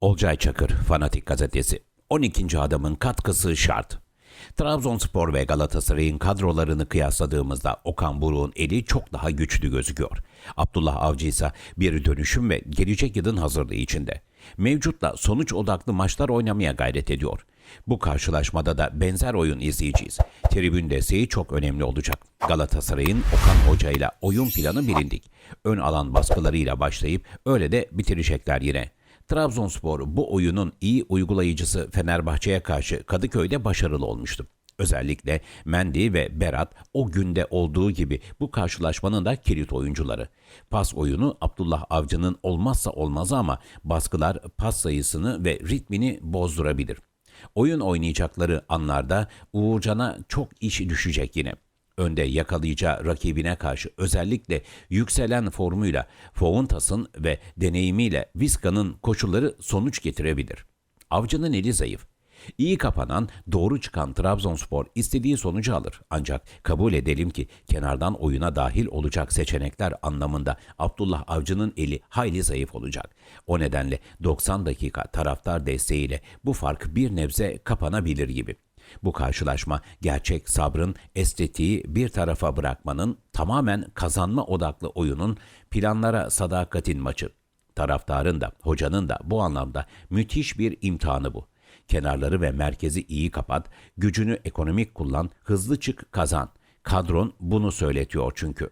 Olcay Çakır, Fanatik Gazetesi. 12. adamın katkısı şart. Trabzonspor ve Galatasaray'ın kadrolarını kıyasladığımızda Okan Buruk'un eli çok daha güçlü gözüküyor. Abdullah Avcı ise bir dönüşüm ve gelecek yılın hazırlığı içinde. Mevcutla sonuç odaklı maçlar oynamaya gayret ediyor. Bu karşılaşmada da benzer oyun izleyeceğiz. Tribün desteği çok önemli olacak. Galatasaray'ın Okan Hoca ile oyun planı bilindik. Ön alan baskılarıyla başlayıp öyle de bitirecekler yine. Trabzonspor bu oyunun iyi uygulayıcısı Fenerbahçe'ye karşı Kadıköy'de başarılı olmuştu. Özellikle Mendy ve Berat o günde olduğu gibi bu karşılaşmanın da kilit oyuncuları. Pas oyunu Abdullah Avcı'nın olmazsa olmazı ama baskılar pas sayısını ve ritmini bozdurabilir. Oyun oynayacakları anlarda Uğurcan'a çok iş düşecek yine önde yakalayacağı rakibine karşı özellikle yükselen formuyla Fountas'ın ve deneyimiyle Vizca'nın koşulları sonuç getirebilir. Avcı'nın eli zayıf. İyi kapanan, doğru çıkan Trabzonspor istediği sonucu alır. Ancak kabul edelim ki kenardan oyuna dahil olacak seçenekler anlamında Abdullah Avcı'nın eli hayli zayıf olacak. O nedenle 90 dakika taraftar desteğiyle bu fark bir nebze kapanabilir gibi. Bu karşılaşma gerçek sabrın, estetiği bir tarafa bırakmanın, tamamen kazanma odaklı oyunun, planlara sadakatin maçı. Taraftarın da, hocanın da bu anlamda müthiş bir imtihanı bu. Kenarları ve merkezi iyi kapat, gücünü ekonomik kullan, hızlı çık, kazan. Kadron bunu söyletiyor çünkü.